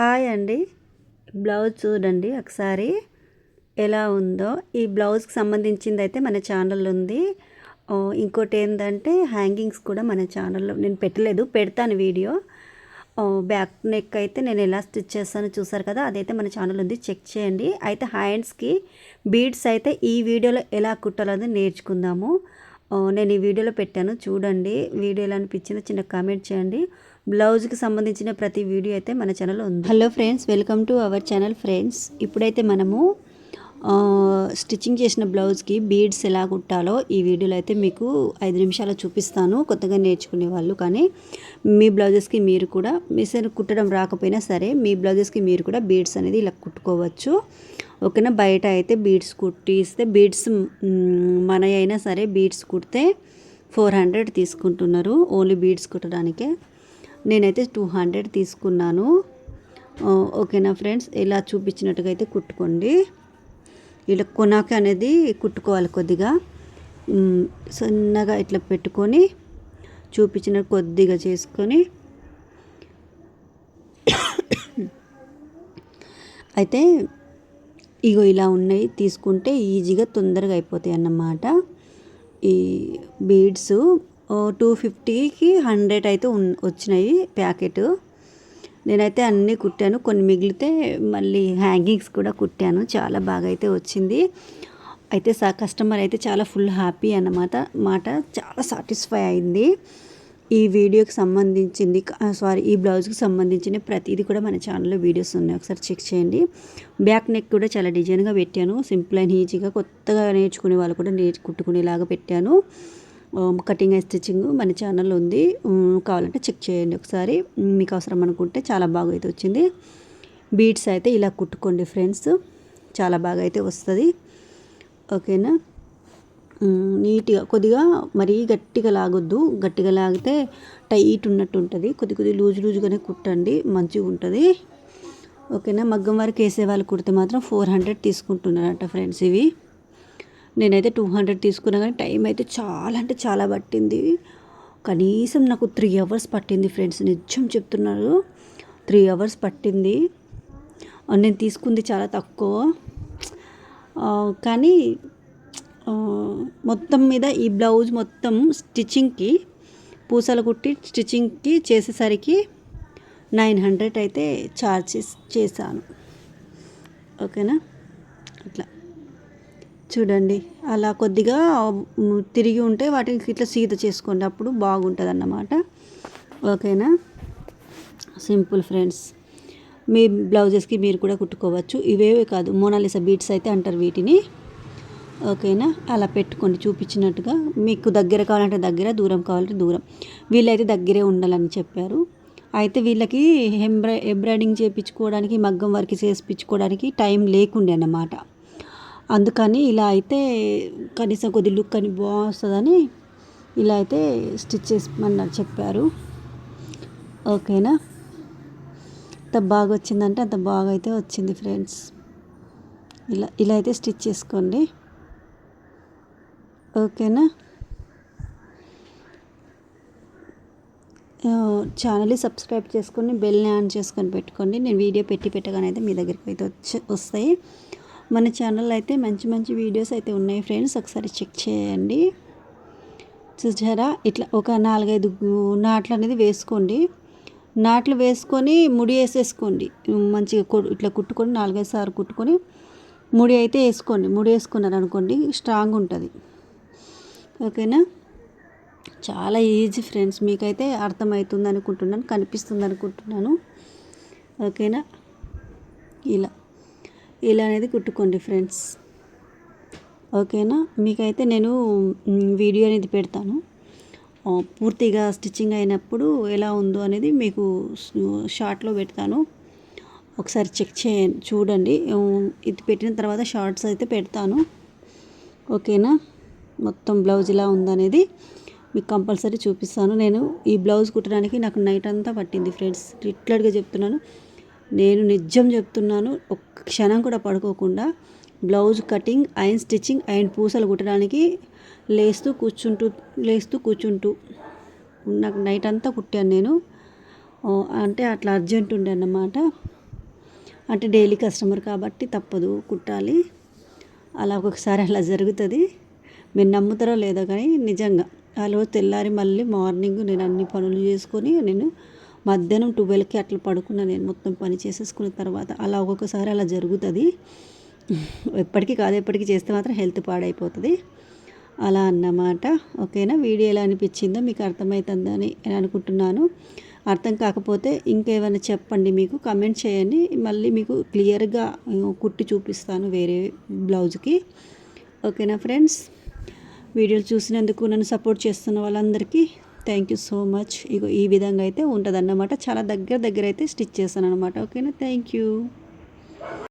Hi అండి. Blouse చూడండి ఒకసారి. ఎలా ఉందో. ఈ బ్లౌజ్కి సంబంధించింది అయితే మన ఛానల్ ఉంది. ఇంకోటి ఏంటంటే హ్యాంగింగ్స్ కూడా మన ఛానల్లో నేను పెట్టలేదు పెడతాను వీడియో. బ్యాక్ నెక్ అయితే నేను ఎలా స్టిచ్ చేస్తానో చూసారు కదా అదైతే మన ఛానల్ ఉంది చెక్ చేయండి. అయితే హ్యాండ్స్కి బీడ్స్ అయితే ఈ వీడియోలో ఎలా కుట్టాలో నేర్చుకుందాము. నేను ఈ వీడియోలో పెట్టాను చూడండి. వీడియో ఎలా అనిపించిందో చిన్న కామెంట్ చేయండి. బ్లౌజ్కి సంబంధించిన ప్రతి వీడియో అయితే మన ఛానల్లో ఉంది. Hello friends welcome to our channel friends. ఇప్పుడైతే మనము స్టిచ్చింగ్ చేసిన బ్లౌజ్కి బీడ్స్ ఎలా కుట్టాలో ఈ వీడియోలో అయితే మీకు ఐదు నిమిషాలు చూపిస్తాను. కొత్తగా నేర్చుకునే వాళ్ళు కానీ మీ బ్లౌజెస్కి మీరు కూడా మిషన్ కుట్టడం రాకపోయినా సరే మీ బ్లౌజెస్కి మీరు కూడా బీడ్స్ అనేది ఇలా కుట్టుకోవచ్చు. ఓకేనా? బయట అయితే బీడ్స్ కుట్టిస్తే బీడ్స్ మన అయినా సరే బీడ్స్ కుడితే ఫోర్ హండ్రెడ్ తీసుకుంటున్నారు. ఓన్లీ బీడ్స్ కుట్టడానికే. నేనైతే టూ హండ్రెడ్ తీసుకున్నాను. ఓకేనా ఫ్రెండ్స్? ఇలా చూపించినట్టుగా అయితే కుట్టుకోండి. ఇలా కొనాక అనేది కుట్టుకోవాలి కొద్దిగా. సన్నగా ఇట్లా పెట్టుకొని చూపించిన కొద్దిగా చేసుకొని అయితే ఇగో ఇలా ఉన్నాయి. తీసుకుంటే ఈజీగా తొందరగా అయిపోతాయి అన్నమాట ఈ బీడ్స్ టూ ఫిఫ్టీకి హండ్రెడ్ అయితే ఉన్ వచ్చినాయి ప్యాకెట్. నేనైతే అన్నీ కుట్టాను. కొన్ని మిగిలితే మళ్ళీ హ్యాంగింగ్స్ కూడా కుట్టాను. చాలా బాగా అయితే వచ్చింది. అయితే సా కస్టమర్ అయితే చాలా ఫుల్ హ్యాపీ అన్నమాట. మాట చాలా సాటిస్ఫై అయింది. ఈ వీడియోకి సంబంధించింది సారీ ఈ బ్లౌజ్కి సంబంధించిన ప్రతిదీ కూడా మన ఛానల్లో వీడియోస్ ఉన్నాయి. ఒకసారి చెక్ చేయండి. బ్యాక్ నెక్ కూడా చాలా డిజైన్గా పెట్టాను. సింపుల్ అండ్ ఈజీగా కొత్తగా నేర్చుకునే వాళ్ళు కూడా నేర్చు కుట్టుకునేలాగా పెట్టాను. కటింగ్ అండ్ స్టిచ్చింగ్ మన ఛానల్ ఉంది. Um, కావాలంటే చెక్ చేయండి ఒకసారి. Um, మీకు అవసరం అనుకుంటే చాలా బాగా అయితే వచ్చింది. బీడ్స్ అయితే ఇలా కుట్టుకోండి ఫ్రెండ్స్ చాలా బాగా అయితే వస్తుంది ఓకేనా um, నీట్గా కొద్దిగా మరీ గట్టిగా లాగొద్దు. గట్టిగా లాగితే టైట్ ఉన్నట్టు ఉంటుంది. కొద్ది కొద్ది లూజ్ లూజ్గానే కుట్టండి. మంచిగా ఉంటుంది. ఓకేనా మగ్గం వరకు వేసే వాళ్ళు కుడితే మాత్రం ఫోర్ హండ్రెడ్ తీసుకుంటున్నారట ఫ్రెండ్స్ ఇవి. నేనైతే టూ హండ్రెడ్ తీసుకున్నా కానీ టైం అయితే చాలా అంటే చాలా పట్టింది. కనీసం నాకు త్రీ అవర్స్ పట్టింది ఫ్రెండ్స్ నిజం చెప్తున్నారు. త్రీ అవర్స్ పట్టింది. నేను తీసుకుంది చాలా తక్కువ. కానీ మొత్తం మీద ఈ బ్లౌజ్ మొత్తం స్టిచ్చింగ్కి పూసలు కుట్టి స్టిచ్చింగ్కి చేసేసరికి నైన్ హండ్రెడ్ అయితే ఛార్జెస్ చేశాను. ఓకేనా? అట్లా. చూడండి. అలా కొద్దిగా తిరిగి ఉంటే వాటికి ఇట్లా సీత చేసుకోండి. అప్పుడు బాగుంటుంది అన్నమాట ఓకేనా? Simple friends. మీ బ్లౌజెస్కి మీరు కూడా కుట్టుకోవచ్చు. ఇవేవే కాదు మోనాలిసా బీట్స్ అయితే అంటారు వీటిని. ఓకేనా? అలా పెట్టుకోండి చూపించినట్టుగా. మీకు దగ్గర కావాలంటే దగ్గర దూరం కావాలంటే దూరం. వీళ్ళైతే దగ్గరే ఉండాలని చెప్పారు. అయితే వీళ్ళకి ఎంబ్రాయి ఎంబ్రాయిడింగ్ చేయించుకోవడానికి మగ్గం వర్క్ చేయించుకోవడానికి టైం లేకుండే అన్నమాట. అందుకని ఇలా అయితే కనీసం కొద్ది లుక్ అని బాగుంటుందని ఇలా అయితే స్టిచ్ చేసిమన్నారు చెప్పారు. ఓకేనా? అంత బాగా వచ్చిందంటే అంత బాగా అయితే వచ్చింది ఫ్రెండ్స్. ఇలా ఇలా అయితే స్టిచ్ చేసుకోండి. ఓకేనా? ఛానల్ని సబ్స్క్రైబ్ చేసుకొని బెల్ని ఆన్ చేసుకొని పెట్టుకోండి. నేను వీడియో పెట్టి పెట్టగానే అయితే మీ దగ్గరికి అయితే వచ్చి వస్తాయి. మన ఛానల్ అయితే మంచి మంచి వీడియోస్ అయితే ఉన్నాయి ఫ్రెండ్స్ ఒకసారి చెక్ చేయండి. చూసారా? ఇట్లా ఒక నాలుగైదు నాట్లు అనేది వేసుకోండి. నాట్లు వేసుకొని ముడి వేసేసుకోండి. మంచిగా ఇట్లా కుట్టుకొని నాలుగైదు సార్లు కుట్టుకొని ముడి అయితే వేసుకోండి. ముడి వేసుకున్నారు అనుకోండి స్ట్రాంగ్ ఉంటుంది. ఓకేనా చాలా ఈజీ ఫ్రెండ్స్ మీకైతే అర్థమవుతుంది అనుకుంటున్నాను కనిపిస్తుంది అనుకుంటున్నాను ఓకేనా ఇలా. ఇలా అనేది కుట్టుకోండి ఫ్రెండ్స్. ఓకేనా? మీకైతే నేను వీడియో అనేది పెడతాను. పూర్తిగా స్టిచ్చింగ్ అయినప్పుడు ఎలా ఉందో అనేది మీకు షార్ట్లో పెడతాను. ఒకసారి చెక్ చేయండి చూడండి. ఇది పెట్టిన తర్వాత షార్ట్స్ అయితే పెడతాను. ఓకేనా? మొత్తం బ్లౌజ్ ఇలా ఉందనేది మీకు కంపల్సరీ చూపిస్తాను. నేను ఈ బ్లౌజ్ కుట్టడానికి నాకు నైట్ అంతా పట్టింది ఫ్రెండ్స్. రిట్లర్గా చెప్తున్నాను. నేను నిజం చెప్తున్నాను ఒక్క క్షణం కూడా పడుకోకుండా blouse cutting and stitching and పూసలు కుట్టడానికి లేస్తూ కూర్చుంటూ లేస్తూ కూర్చుంటూ. నాకు నైట్ అంతా కుట్టాను నేను. అంటే అట్లా అర్జెంట్ ఉండే అన్నమాట. అంటే డైలీ కస్టమర్ కాబట్టి తప్పదు కుట్టాలి. అలా ఒక్కొక్కసారి అలా జరుగుతుంది. మీరు నమ్ముతారో లేదో కానీ నిజంగా. ఆ రోజు తెల్లారి మళ్ళీ మార్నింగ్ నేను అన్ని పనులు చేసుకొని నేను మధ్యాహ్నం ట్వెల్వ్కి అట్లా పడుకున్నా నేను మొత్తం పని చేసేసుకున్న తర్వాత అలా ఒక్కొక్కసారి అలా జరుగుతుంది. ఎప్పటికీ కాదు ఎప్పటికీ చేస్తే మాత్రం హెల్త్ పాడైపోతుంది. అలా అన్నమాట. ఓకేనా? వీడియో ఎలా అనిపించిందో మీకు అర్థమవుతుందని నేను అనుకుంటున్నాను. అర్థం కాకపోతే ఇంకేమైనా చెప్పండి మీకు. కమెంట్ చేయండి. మళ్ళీ మీకు క్లియర్గా కుట్టి చూపిస్తాను వేరే బ్లౌజ్కి. ఓకేనా ఫ్రెండ్స్? వీడియోలు చూసినందుకు నన్ను సపోర్ట్ చేస్తున్న వాళ్ళందరికీ థ్యాంక్ యూ సో మచ్ ఇగో ఈ విధంగా అయితే ఉంటుంది అన్నమాట చాలా దగ్గర దగ్గర అయితే స్టిచ్ చేశాను అనమాట ఓకేనా? Thank you